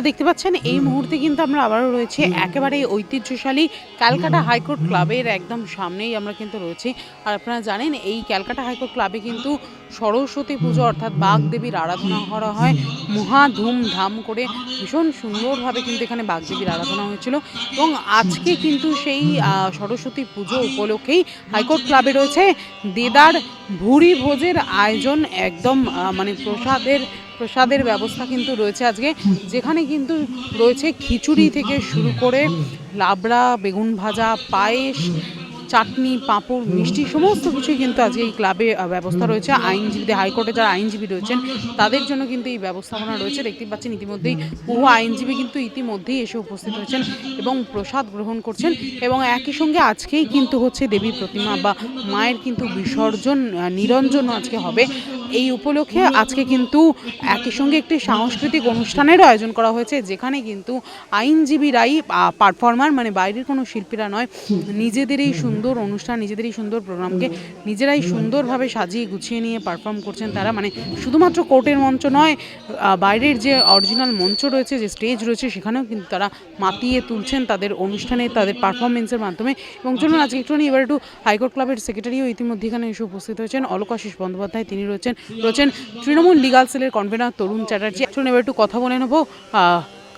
আপনারা দেখতে পাচ্ছেন, এই মুহূর্তে কিন্তু আমরা আবারও রয়েছে একেবারে ঐতিহ্যশালী ক্যালকাটা হাইকোর্ট ক্লাবের একদম সামনেই আমরা কিন্তু রয়েছি। আর আপনারা জানেন, এই ক্যালকাটা হাইকোর্ট ক্লাবে কিন্তু সরস্বতী পুজো অর্থাৎ বাগদেবীর আরাধনা করা হয়। মহা ধুমধাম করে ভীষণ সুন্দরভাবে কিন্তু এখানে বাগদেবীর আরাধনা হয়েছিল। এবং আজকে কিন্তু সেই সরস্বতী পুজো উপলক্ষেই হাইকোর্ট ক্লাবে রয়েছে দেদার ভুরি ভোজের আয়োজন, একদম মানে প্রসাদের প্রসাদের ব্যবস্থা কিন্তু রয়েছে আজকে, যেখানে কিন্তু রয়েছে খিচুড়ি থেকে শুরু করে লাবড়া, বেগুন ভাজা, পায়েস, চাটনি, পাঁপড়, মিষ্টি, সমস্ত কিছুই কিন্তু আজকে এই ক্লাবে ব্যবস্থা রয়েছে। আইনজীবীদের, হাইকোর্টে যারা আইনজীবী রয়েছেন, তাদের জন্য কিন্তু এই ব্যবস্থাপনা রয়েছে। দেখতে পাচ্ছেন ইতিমধ্যেই বহু আইনজীবী কিন্তু ইতিমধ্যেই এসে উপস্থিত হয়েছেন এবং প্রসাদ গ্রহণ করছেন এবং একই সঙ্গে আজকেই কিন্তু হচ্ছে দেবী প্রতিমা বা মায়ের কিন্তু বিসর্জন নিরঞ্জন আজকে হবে। এই উপলক্ষে আজকে কিন্তু একই সঙ্গে একটি সাংস্কৃতিক অনুষ্ঠানেরও আয়োজন করা হয়েছে, যেখানে কিন্তু আইনজীবীরাই পারফর্মার মানে বাইরের কোনো শিল্পীরা নয়, নিজেদেরই সুন্দর অনুষ্ঠান, নিজেদেরই সুন্দর প্রোগ্রামকে নিজেরাই সুন্দরভাবে সাজিয়ে গুছিয়ে নিয়ে পারফর্ম করছেন তারা। মানে শুধুমাত্র কোর্টের মঞ্চ নয় বাইরের যে অরিজিনাল মঞ্চ রয়েছে, যে স্টেজ রয়েছে, সেখানেও কিন্তু তারা মাতিয়ে তুলছেন তাদের অনুষ্ঠানে, তাদের পারফরমেন্সের মাধ্যমে। এবং চলুন আজকে একটুখানি এবার একটু হাইকোর্ট ক্লাবের সেক্রেটারিও ইতিমধ্যে এখানে এসে উপস্থিত হয়েছেন। অলোকাশিস বন্দ্যোপাধ্যায় তিনি রয়েছেন। রয়েছেন তৃণমূল লিগাল সেলের কনভেনার তরুণ চ্যাটার্জি। এখন এবার একটু কথা বলে নেব।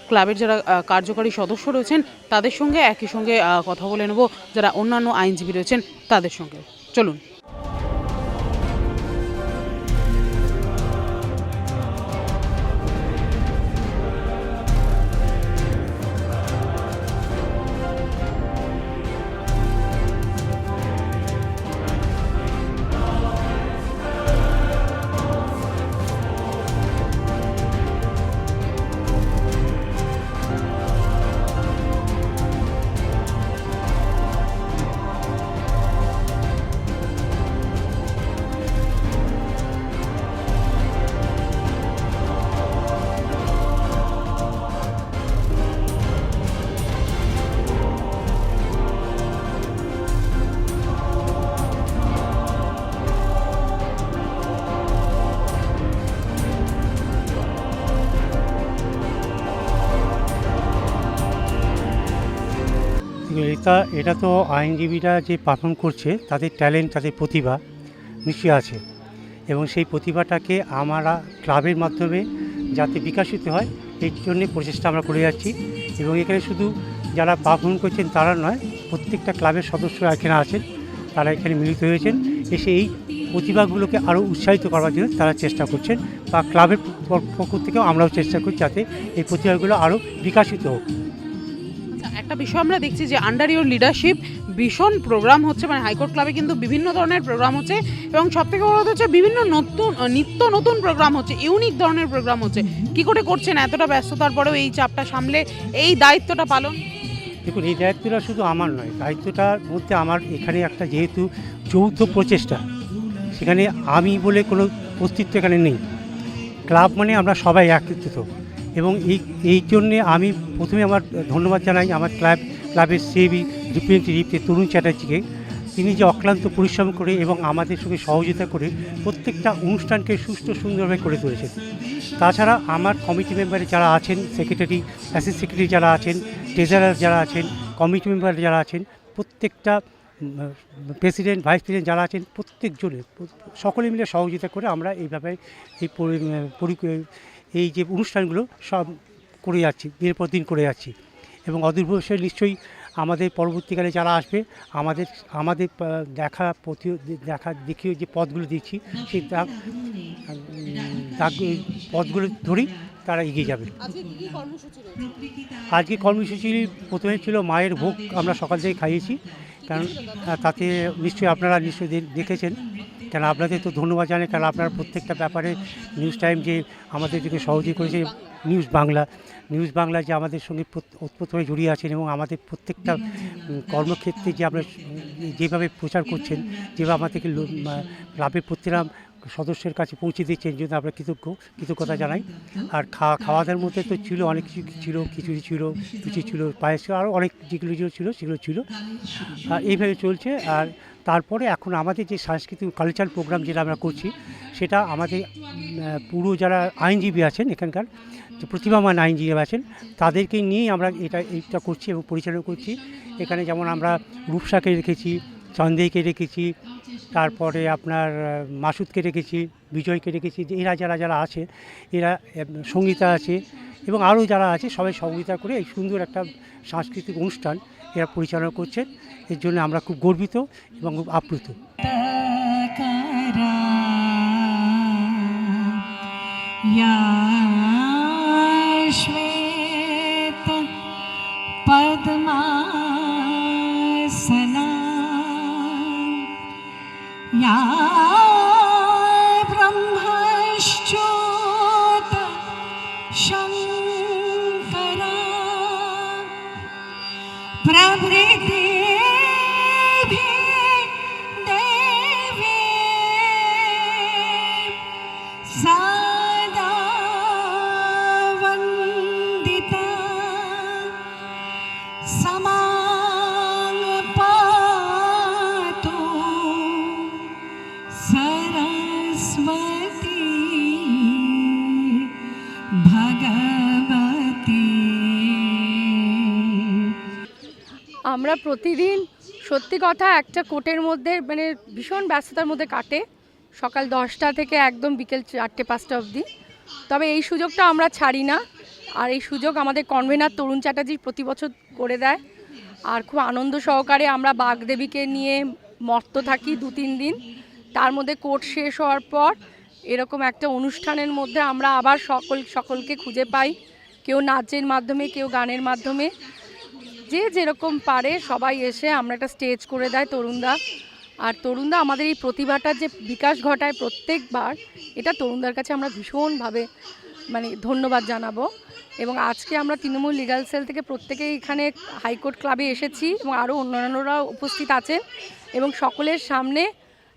ক্লাবের যারা কার্যকারী সদস্য রয়েছেন, তাদের সঙ্গে একই সঙ্গে কথা বলে নেব। যারা অন্যান্য আইনজীবী রয়েছেন, তাদের সঙ্গে। চলুন। এটা এটা তো আইনজীবীরা যে পারফর্ম করছে, তাদের ট্যালেন্ট, তাদের প্রতিভা নিশ্চয়ই আছে। এবং সেই প্রতিভাটাকে আমরা ক্লাবের মাধ্যমে যাতে বিকাশিত হয় এই জন্যে প্রচেষ্টা আমরা করে যাচ্ছি। এবং এখানে শুধু যারা পারফর্ম করছেন, তারা নয়, প্রত্যেকটা ক্লাবের সদস্যরা এখানে আছেন, তারা এখানে মিলিত হয়েছেন। এসে এই প্রতিভাগুলোকে আরও উৎসাহিত করার জন্য তারা চেষ্টা করছেন। বা ক্লাবের পক্ষ থেকেও আমরাও চেষ্টা করছি যাতে এই প্রতিভাগুলো আরও বিকাশিত হোক। একটা বিষয় আমরা দেখছি যে আন্ডার ইউর লিডারশিপ ভীষণ প্রোগ্রাম হচ্ছে মানে হাইকোর্ট ক্লাবে কিন্তু বিভিন্ন ধরনের প্রোগ্রাম হচ্ছে এবং সব থেকে বড় হচ্ছে বিভিন্ন নতুন নিত্য নতুন প্রোগ্রাম হচ্ছে ইউনিক ধরনের প্রোগ্রাম হচ্ছে। কি করে করছেন? এতটা ব্যস্ততার পরেও এই চাপটা সামলে এই দায়িত্বটা পালন? দেখুন, এই দায়িত্বটা শুধু আমার নয়, দায়িত্বটার মধ্যে আমার এখানে একটা যেহেতু যৌথ প্রচেষ্টা, সেখানে আমি বলে কোনো অস্তিত্ব এখানে নেই। ক্লাব মানে আমরা সবাই একত্রিত। এবং এই এই জন্যে আমি প্রথমে আমার ধন্যবাদ জানাই আমার ক্লাব, ক্লাবের সেবি রিপ্রেজেন্টেটিভ তরুণ চ্যাটার্জিকে। তিনি যে অক্লান্ত পরিশ্রম করে এবং আমাদের সঙ্গে সহযোগিতা করে প্রত্যেকটা অনুষ্ঠানকে সুষ্ঠু সুন্দরভাবে করে তুলেছেন। তাছাড়া আমার কমিটি মেম্বারে যারা আছেন, সেক্রেটারি অ্যাসিস্ট সেক্রেটারি যারা আছেন, ট্রেজারার যারা আছেন, কমিটি মেম্বার যারা আছেন, প্রত্যেকটা প্রেসিডেন্ট, ভাইস প্রেসিডেন্ট যারা আছেন, প্রত্যেকজনের, সকলে মিলে সহযোগিতা করে আমরা এইভাবে এই এই যে অনুষ্ঠানগুলো সব করে যাচ্ছি, দিনের পর দিন করে যাচ্ছি। এবং অদূর ভবিষ্যতে নিশ্চয়ই আমাদের পরবর্তীকালে যারা আসবে, আমাদের আমাদের দেখা প্রতি, দেখা দেখিয়ে যে পথগুলো দিচ্ছি সেই দাগ দাগ পথগুলো ধরেই তারা এগিয়ে যাবে। আজকে কর্মসূচি প্রথমে ছিল মায়ের ভোগ আমরা সকাল থেকে খাইয়েছি, কারণ তাতে নিশ্চয়ই আপনারা নিশ্চয়ই দেখেছেন। কেন আপনাদের তো ধন্যবাদ জানাই। কারণ আপনারা প্রত্যেকটা ব্যাপারে নিউজ টাইম যে আমাদের দিকে সহযোগী করেছে নিউজ বাংলা। নিউজ বাংলা যে আমাদের সঙ্গে প্রত- ওতপ্রোতভাবে জড়িয়ে আছেন এবং আমাদের প্রত্যেকটা কর্মক্ষেত্রে যে আমরা যেভাবে প্রচার করছেন, যেভাবে আমাদেরকে ক্লাবের প্রত্যেকটা সদস্যের কাছে পৌঁছে দিচ্ছেন, জন্য আমরা কৃতজ্ঞ, কৃতজ্ঞতা জানাই। আর খাওয়া খাওয়া দাওয়ার মধ্যে তো ছিল, অনেক কিছু ছিল, খিচুড়ি ছিল, লুচি ছিল, পায়েস আরও অনেক যেগুলো ছিল, সেগুলো ছিল। এইভাবে চলছে। আর তারপরে এখন আমাদের যে সাংস্কৃতিক কালচারাল প্রোগ্রাম যেটা আমরা করছি, সেটা আমাদের পুরো যারা আইনজীবী আছেন এখানকার, যে প্রতিভামান আইনজীবী আছেন, তাদেরকে নিয়েই আমরা এটা, এইটা করছি এবং পরিচালনা করছি। এখানে যেমন আমরা রূপসাকে রেখেছি, চন্দেইকে রেখেছি, তারপরে আপনার মাসুদকে রেখেছি, বিজয়কে রেখেছি, যে এরা যারা যারা আছে, এরা সঙ্গীতা আছে এবং আরও যারা আছে, সবাই সহযোগিতা করে এই সুন্দর একটা সাংস্কৃতিক অনুষ্ঠান এরা পরিচালনা করছেন এর জন্য আমরা খুব গর্বিত এবং খুব আপ্লুত करा या श्वेत पद्मासना या আমরা প্রতিদিন, সত্যি কথা, একটা কোর্টের মধ্যে মানে ভীষণ ব্যস্ততার মধ্যে কাটে। সকাল দশটা থেকে একদম বিকেল চারটে, পাঁচটা অবধি। তবে এই সুযোগটা আমরা ছাড়ি না। আর এই সুযোগ আমাদের কনভেনার তরুণ চ্যাটার্জি প্রতি বছর করে দেয়। আর খুব আনন্দ সহকারে আমরা বাগদেবীকে নিয়ে মর্ত থাকি দু তিন দিন। তার মধ্যে কোর্ট শেষ হওয়ার পর এরকম একটা অনুষ্ঠানের মধ্যে আমরা আবার সকল, সকলকে খুঁজে পাই, কেউ নাচের মাধ্যমে, কেউ গানের মাধ্যমে। যে যেরকম পারে সবাই এসে আমরা একটা স্টেজ করে দেয় তরুণদা। আর তরুণদা আমাদের এই প্রতিভাটার যে বিকাশ ঘটায় প্রত্যেকবার, এটা তরুণদার কাছে আমরা ভীষণভাবে মানে ধন্যবাদ জানাব। এবং আজকে আমরা তৃণমূল লিগাল সেল থেকে প্রত্যেকেই এখানে হাইকোর্ট ক্লাবে এসেছি এবং আরও অন্যান্যরা উপস্থিত আছেন। এবং সকলের সামনে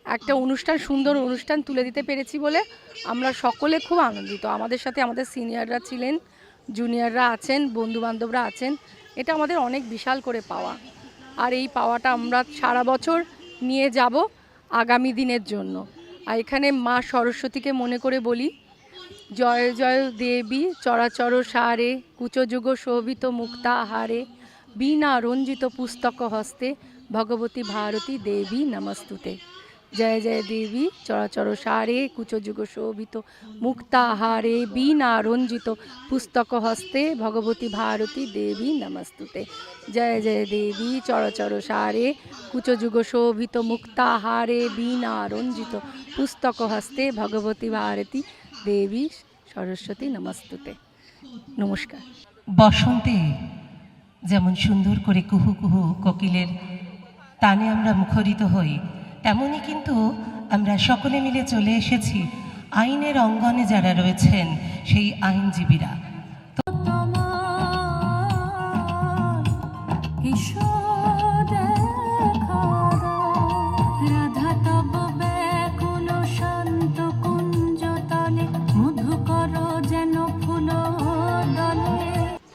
একটা অনুষ্ঠান, সুন্দর অনুষ্ঠান তুলে দিতে পেরেছি বলে আমরা সকলে খুব আনন্দিত। আমাদের সাথে আমাদের সিনিয়ররা ছিলেন, জুনিয়ররা আছেন, বন্ধুবান্ধবরা আছেন। এটা আমাদের অনেক বিশাল করে পাওয়া। আর এই পাওয়াটা আমরা সারা বছর নিয়ে যাব আগামী দিনের জন্য। আর এখানে মা সরস্বতীকে মনে করে বলি, জয় জয় দেবী, চরাচর সারে, কুচযুগ শোভিত মুক্তা হারে, বীণা রঞ্জিত পুস্তক হস্তে, ভগবতী ভারতী দেবী নমস্তুতে। জয় জয় দেবী চরাচর সারে কুচযুগ শোভিত মুক্তাহারে বীণা রঞ্জিত পুস্তক হস্তে ভগবতী ভারতী দেবী নমস্তুতে। জয় জয় দেবী চরচর সারে কুচযুগ শোভিত মুক্তাহারে বীণা রঞ্জিত পুস্তক হস্তে ভগবতী ভারতী দেবী সরস্বতী নমস্তুতে। নমস্কার। বসন্তে যেমন সুন্দর করে কুহু কুহু কোকিলের তানে আমরা মুখরিত হই তেমনই কিন্তু আমরা সকলে মিলে চলে এসেছি আইনের অঙ্গনে যারা রয়েছেন সেই আইনজীবীরা।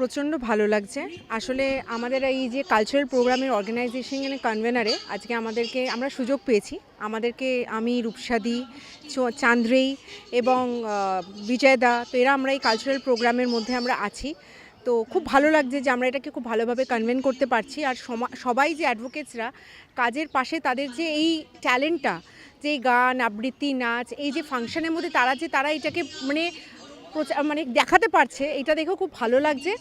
প্রচণ্ড ভালো লাগছে। আসলে আমাদের এই যে কালচারাল প্রোগ্রামের অর্গানাইজেশন কনভেনারে আজকে আমাদেরকে আমরা সুযোগ পেয়েছি। আমাদেরকে আমি, রূপসাদি চান্দ্রেই এবং বিজয়দা, তো এরা আমরা এই কালচারাল প্রোগ্রামের মধ্যে আমরা আছি। তো খুব ভালো লাগছে যে আমরা এটাকে খুব ভালোভাবে কনভেন করতে পারছি। আর সবাই যে অ্যাডভোকেটসরা কাজের পাশে তাদের যে এই ট্যালেন্টটা যে গান, আবৃত্তি, নাচ, এই যে ফাংশনের মধ্যে তারা যে, তারা এটাকে মানে মানে দেখাতে পারছে, এটা দেখেও খুব ভালো লাগছে।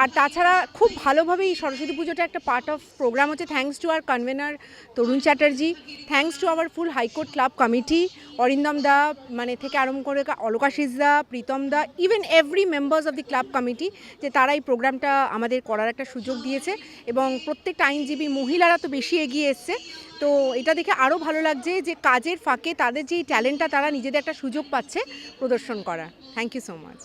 আর তাছাড়া খুব ভালোভাবে এই সরস্বতী পুজোটা একটা পার্ট অফ প্রোগ্রাম হচ্ছে। Thanks to our convener Tarun Chatterjee thanks to our full high court club committee Arindam da মানে থেকে আরম্ভ করে Alokashis da, Pritam da even every members of the club committee যে তারা এই প্রোগ্রামটা আমাদের করার একটা সুযোগ দিয়েছে। এবং প্রত্যেকটা আইনজীবী মহিলারা তো বেশি এগিয়ে এসছে। তো এটা দেখে আরও ভালো লাগছে যে কাজের ফাঁকে তাদের যে ট্যালেন্টটা তারা নিজেদের একটা সুযোগ পাচ্ছে প্রদর্শন করার। থ্যাংক ইউ সো মাচ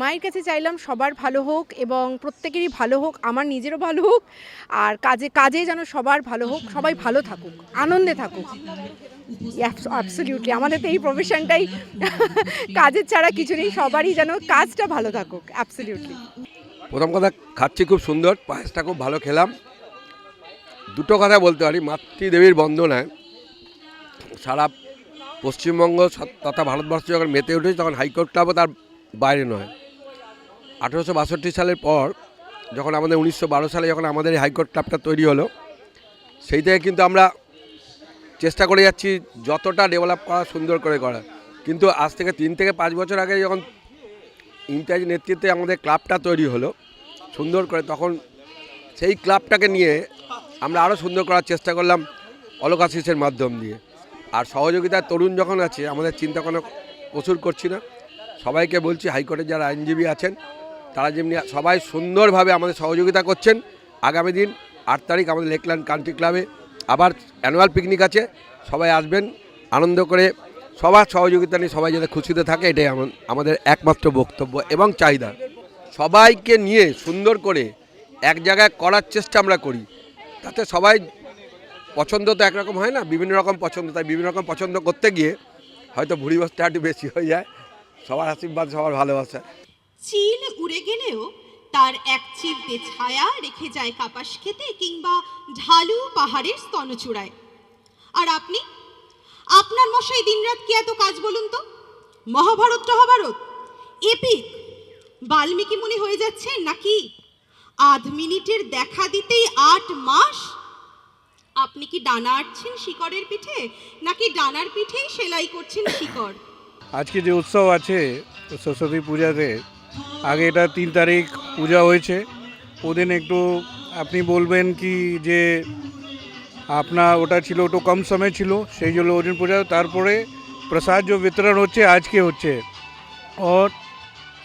মায়ের কাছে চাইলাম সবার ভালো হোক এবং প্রত্যেকেরই ভালো হোক আমার নিজেরও ভালো হোক আর কাজে কাজে যেন সবার ভালো হোক সবাই ভালো থাকুক আনন্দে থাকুক। অ্যাবসলিউটলি আমাদের তো এই প্রফেশনটাই কাজের ছাড়া কিছু নেই সবারই যেন কাজটা ভালো থাকুক। অ্যাবসলিউটলি প্রথম কথা খাচ্ছি খুব সুন্দর পায়েসটা খুব ভালো খেলাম। দুটো কথা বলতে পারি, মাতৃদেবীর বন্দনায়। সারা পশ্চিমবঙ্গ তথা ভারতবর্ষ যখন মেতে উঠেছে, তখন হাইকোর্ট ক্লাবও তার বাইরে নয়। আঠেরোশো বাষট্টি সালের পর যখন আমাদের উনিশশো বারো সালে যখন আমাদের এই হাইকোর্ট ক্লাবটা তৈরি হলো, সেই থেকে কিন্তু আমরা চেষ্টা করে যাচ্ছি যতটা ডেভেলপ করা, সুন্দর করে করা। কিন্তু আজ থেকে তিন থেকে পাঁচ বছর আগে যখন ইন্টাজ নেতৃত্বে আমাদের ক্লাবটা তৈরি হলো, সুন্দর করে তখন সেই ক্লাবটাকে নিয়ে আমরা আরও সুন্দর করার চেষ্টা করলাম অলোকাশিসের মাধ্যম দিয়ে। আর সহযোগিতার তরুণ যখন আছে, আমাদের চিন্তা কোনো প্রচুর করছি না। সবাইকে বলছি হাইকোর্টের যারা আইনজীবী আছেন, তারা যেমনি সবাই সুন্দরভাবে আমাদের সহযোগিতা করছেন। আগামী দিন আট তারিখ আমাদের লেকল্যান্ড কান্ট্রি ক্লাবে আবার অ্যানুয়াল পিকনিক আছে। সবাই আসবেন, আনন্দ করে সবার সহযোগিতা নিয়ে সবাই যাতে খুশিতে থাকে, এটাই আমা- আমাদের একমাত্র বক্তব্য এবং চাহিদা। সবাইকে নিয়ে সুন্দর করে এক জায়গায় করার চেষ্টা আমরা করি। তাতে সবাই পছন্দ তো একরকম হয় না, বিভিন্ন রকম পছন্দ। তাই বিভিন্ন রকম পছন্দ করতে গিয়ে হয়তো ভুড়ি বস্তা একটু বেশি হয়ে যায়। সবার আশীর্বাদ, সবার ভালোবাসা। চিল উড়ে গেলেও তার এক চিলতে ছায়া রেখে যায় কাপাস খেতে কিংবা ঢালু পাহাড়ের স্তনচূড়ায়। আর আপনি? আপনার মশাই দিনরাত কি এত কাজ বলুন তো? মহাভারত মহাভারত। এপিক বাল্মীকি মুনি হয়ে যাচ্ছেন নাকি আধ মিনিটের দেখা দিতেই আট মাস? আপনি কি ডানা আটছেন শিকড়ের পিঠে? নাকি ডানার পিঠেই সেলাই করছেন শিকড়? আজকে যে উৎসব আছে, সরস্বতী পূজাতে, আগে এটা তিন তারিখ পূজা হয়েছে। ওদিন একটু আপনি বলবেন কি যে আপনার ওটা ছিল একটু কম সময় ছিল, সেই জন্য ওদিন পূজা, তারপরে প্রসাদ যে বিতরণ হচ্ছে, আজকে হচ্ছে। और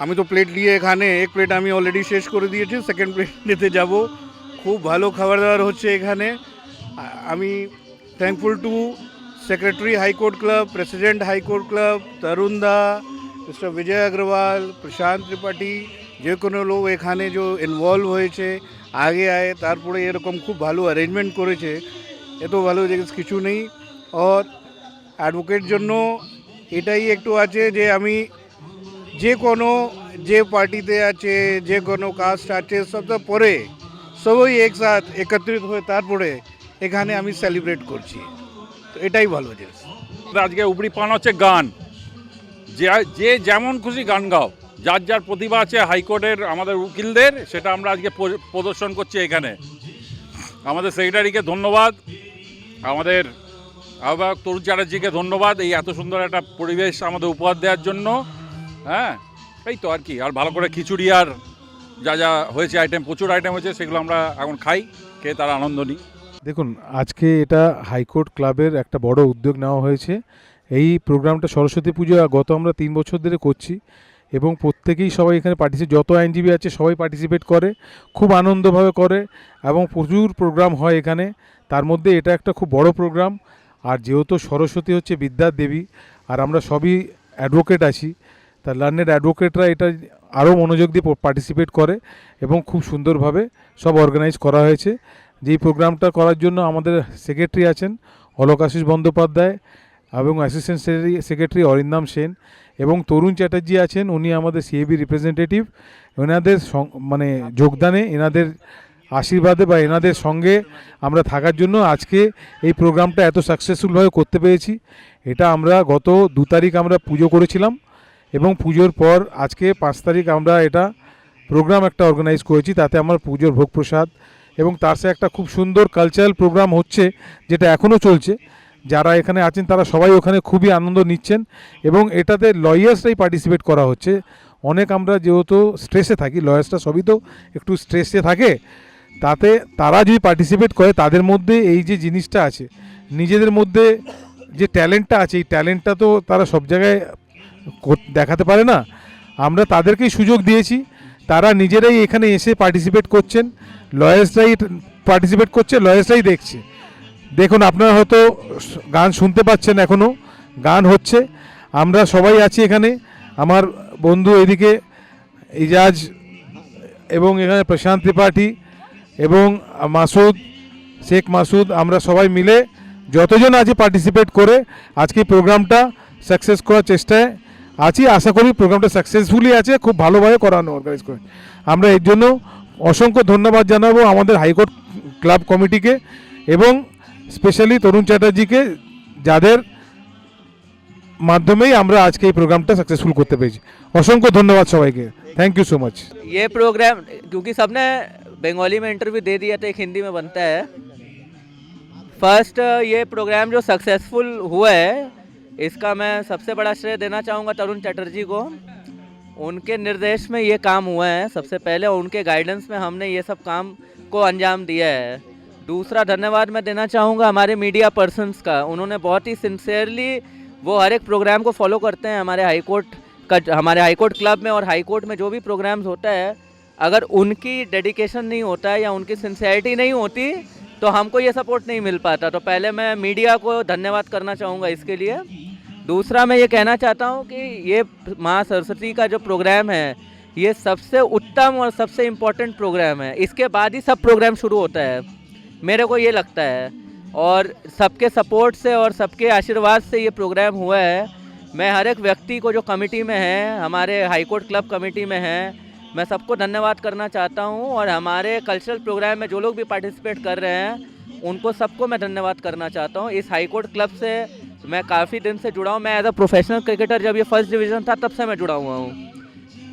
আমি তো প্লেট নিয়ে এখানে, এক প্লেট আমি অলরেডি শেষ করে দিয়েছি সেকেন্ড প্লেট নিতে যাব। খুব ভালো খাবার দাবার হচ্ছে এখানে। আমি thankful to secretary high court club president high court club Tarun da mister Vijay Agarwal Prashant Tripathi যে কোনো লোক এখানে যে ইনভলভ হয়েছে, আগে আয়ে, তারপরে এরকম খুব ভালো অ্যারেঞ্জমেন্ট করেছে। এত ভালো জিনিস কিছু নেই। অ্যাডভোকেট জন্য এটাই একটু আছে যে আমি যে কোনো যে পার্টিতে আছে, যে কোনো কাস্ট আছে, সব তো পরে সবই একসাথ একত্রিত হয়ে তারপরে এখানে আমি সেলিব্রেট করছি। তো এটাই ভালো জিনিস। আজকে উপরি পান হচ্ছে গান। যে যে যেমন খুশি গান গাও, যার যার প্রতিভা আছে হাইকোর্টের আমাদের উকিলদের, সেটা আমরা আজকে প্রদর্শন করছি এখানে। আমাদের সেক্রেটারিকে ধন্যবাদ। আমাদের আহ্বায়ক তরুণ চ্যাটার্জিকে ধন্যবাদ এই এত সুন্দর একটা পরিবেশ আমাদের উপহার দেওয়ার জন্য। হ্যাঁ এই তো আর কি। আর ভালো করে খিচুড়ি আর যা যা হয়েছে আইটেম প্রচুর আইটেম হয়েছে, সেগুলো আমরা এখন খাই, খেয়ে তার আনন্দ নিই। দেখুন, আজকে এটা হাইকোর্ট ক্লাবের একটা বড় উদ্যোগ নেওয়া হয়েছে। এই প্রোগ্রামটা সরস্বতী পুজো গত আমরা তিন বছর ধরে করছি এবং প্রত্যেকেই সবাই এখানে পার্টিসিপেট যত আইনজীবী আছে, সবাই পার্টিসিপেট করে, খুব আনন্দভাবে করে এবং প্রচুর প্রোগ্রাম হয় এখানে। তার মধ্যে এটা একটা খুব বড় প্রোগ্রাম। আর যেহেতু সরস্বতী হচ্ছে বিদ্যার দেবী, আর আমরা সবই অ্যাডভোকেট আছি তা লার্নেড অ্যাডভোকেটরা এটা আরও মনোযোগ দিয়ে পার্টিসিপেট করে এবং খুব সুন্দরভাবে সব অর্গানাইজ করা হয়েছে। যেই প্রোগ্রামটা করার জন্য আমাদের সেক্রেটারি আছেন অলোকাশিস বন্দ্যোপাধ্যায় এবং অ্যাসিস্ট্যান্ট সেক্রেটারি অরিন্দম সেন এবং তরুণ চ্যাটার্জি আছেন, উনি আমাদের সিএবি রিপ্রেজেন্টেটিভ এনাদের মানে যোগদানে এনাদের আশীর্বাদে বা এনাদের সঙ্গে আমরা থাকার জন্য আজকে এই প্রোগ্রামটা এত সাকসেসফুলভাবে করতে পেরেছি। এটা আমরা গত দু তারিখ আমরা পুজো করেছিলাম। এবং পুজোর পর আজকে পাঁচ তারিখ আমরা এটা প্রোগ্রাম একটা অর্গানাইজ করেছি, তাতে আমার পুজোর ভোগ প্রসাদ এবং তার সাথে একটা খুব সুন্দর কালচারাল প্রোগ্রাম হচ্ছে, যেটা এখনও চলছে। যারা এখানে আছেন, তারা সবাই ওখানে খুবই আনন্দ নিচ্ছেন এবং এটাতে লয়ার্সরাই পার্টিসিপেট করা হচ্ছে। অনেক আমরা যেহেতু স্ট্রেসে থাকি লয়ার্সরা সবই তো একটু স্ট্রেসে থাকে, তাতে তারা যদি পার্টিসিপেট করে, তাদের মধ্যে এই যে জিনিসটা আছে, নিজেদের মধ্যে যে ট্যালেন্টটা আছে, এই ট্যালেন্টটা তো তারা সব জায়গায় দেখাতে পারে না। আমরা তাদেরকেই সুযোগ দিয়েছি। তারা নিজেরাই এখানে এসে পার্টিসিপেট করছেন। লয়ার্সরাই পার্টিসিপেট করছে, লয়ার্সরাই দেখছে। দেখুন, আপনারা হয়তো গান শুনতে পাচ্ছেন এখনও গান হচ্ছে। আমরা সবাই আছি এখানে। আমার বন্ধু এদিকে ইজাজ এবং এখানে প্রশান্ত ত্রিপাঠী এবং মাসুদ, শেখ মাসুদ, আমরা সবাই মিলে যতজন আছে পার্টিসিপেট করে আজকে প্রোগ্রামটা সাকসেস করার চেষ্টায় আছি আশা করি প্রোগ্রামটা সাকসেসফুলি আছে খুব ভালোভাবে করানো অর্গানাইজ করে আমরা এর জন্য অসংখ্য ধন্যবাদ জানাবো আমাদের হাইকোর্ট ক্লাব কমিটিকে এবং স্পেশালি তরুণ চ্যাটার্জিকে যাদের মাধ্যমেই আমরা আজকে এই প্রোগ্রামটা সাকসেসফুল করতে পেরেছি অসংখ্য ধন্যবাদ সবাইকে থ্যাংক ইউ সো মাচ ये प्रोग्राम क्योंकि सबने बंगाली में इंटरव्यू दे दिया तो एक हिंदी में बनता है फर्स्ट ये प्रोग्राम जो सक्सेसफुल हुआ है इसका मैं सबसे बड़ा श्रेय देना चाहूँगा तरुण चटर्जी को। उनके निर्देश में ये काम हुआ है। सबसे पहले उनके गाइडेंस में हमने ये सब काम को अंजाम दिया है। दूसरा धन्यवाद मैं देना चाहूँगा हमारे मीडिया पर्सनस का। उन्होंने बहुत ही सिंसियरली वो हर एक प्रोग्राम को फॉलो करते हैं हमारे हाई कोर्ट का, हमारे हाई कोर्ट क्लब में और हाई कोर्ट में जो भी प्रोग्राम्स होता है, अगर उनकी डेडिकेशन नहीं होता है या उनकी सिंसियरिटी नहीं होती तो हमको ये सपोर्ट नहीं मिल पाता। तो पहले मैं मीडिया को धन्यवाद करना चाहूँगा इसके लिए। दूसरा मैं ये कहना चाहता हूँ कि ये माँ सरस्वती का जो प्रोग्राम है, ये सबसे उत्तम और सबसे इम्पोर्टेंट प्रोग्राम है। इसके बाद ही सब प्रोग्राम शुरू होता है। मेरे को ये लगता है। और सबके सपोर्ट से और सबके आशीर्वाद से ये प्रोग्राम हुआ है। मैं हर एक व्यक्ति को जो कमेटी में है, हमारे हाईकोर्ट क्लब कमेटी में है मैं सबको धन्यवाद करना चाहता हूँ और हमारे कल्चरल प्रोग्राम में जो लोग भी पार्टिसिपेट कर रहे हैं, उनको सबको मैं धन्यवाद करना चाहता हूँ। इस हाईकोर्ट क्लब से मैं काफ़ी दिन से जुड़ा हूँ। मैं एज अ प्रोफेशनल क्रिकेटर जब ये फ़र्स्ट डिवीज़न था, तब से मैं जुड़ा हुआ हूँ।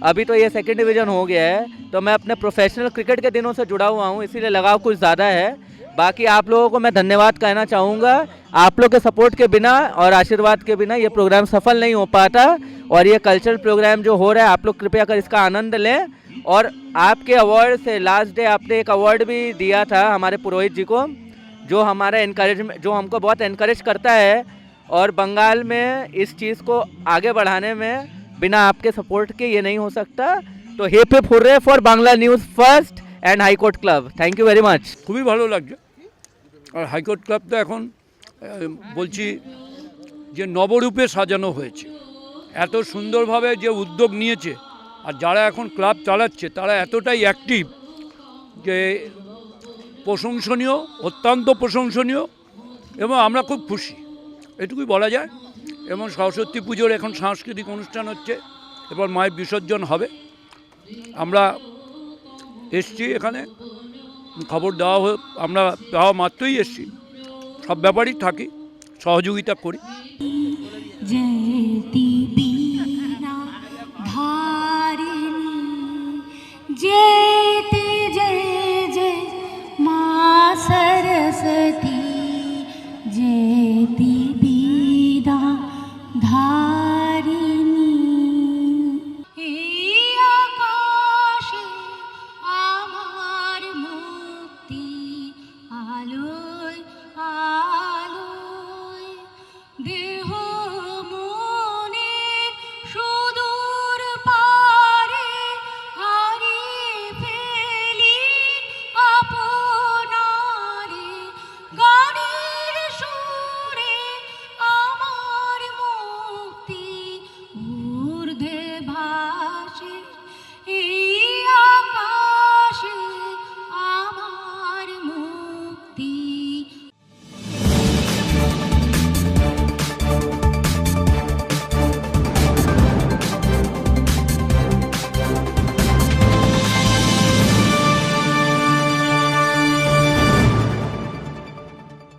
अभी तो ये सेकेंड डिवीज़न हो गया है तो मैं अपने प्रोफेशनल क्रिकेट के दिनों से जुड़ा हुआ हूँ, इसीलिए लगाव कुछ ज़्यादा है। बाकी आप लोगों को मैं धन्यवाद कहना चाहूँगा आप लोग के सपोर्ट के बिना और आशीर्वाद के बिना ये प्रोग्राम सफल नहीं हो पाता और ये कल्चरल प्रोग्राम जो हो रहा है आप लोग कृपया कर इसका आनंद लें और आपके अवार्ड से लास्ट डे आपने एक अवार्ड भी दिया था हमारे पुरोहित जी को जो हमारा इनक्रेजमेंट जो हमको बहुत इनक्रेज करता है और बंगाल में इस चीज़ को आगे बढ़ाने में बिना आपके सपोर्ट के ये नहीं हो सकता तो hip hip hooray for Bangla news first and high court club thank you very much খুবই ভালো লাগছে আর হাইকোর্ট ক্লাবটা এখন বলছি যে নবরূপে সাজানো হয়েছে। এত সুন্দরভাবে যে উদ্যোগ নিয়েছে, আর যারা এখন ক্লাব চালাচ্ছে, তারা এতটাই অ্যাক্টিভ যে প্রশংসনীয়, অত্যন্ত প্রশংসনীয় এবং আমরা খুব খুশি। এটুকুই বলা যায়। এবং সরস্বতী পুজোর এখন সাংস্কৃতিক অনুষ্ঠান হচ্ছে, এবার মায়ের বিসর্জন হবে। আমরা এসছি এখানে। খবর দেওয়া আমরা দেওয়া মাত্রই এসছি। সব ব্যাপারেই থাকি সহযোগিতা করি।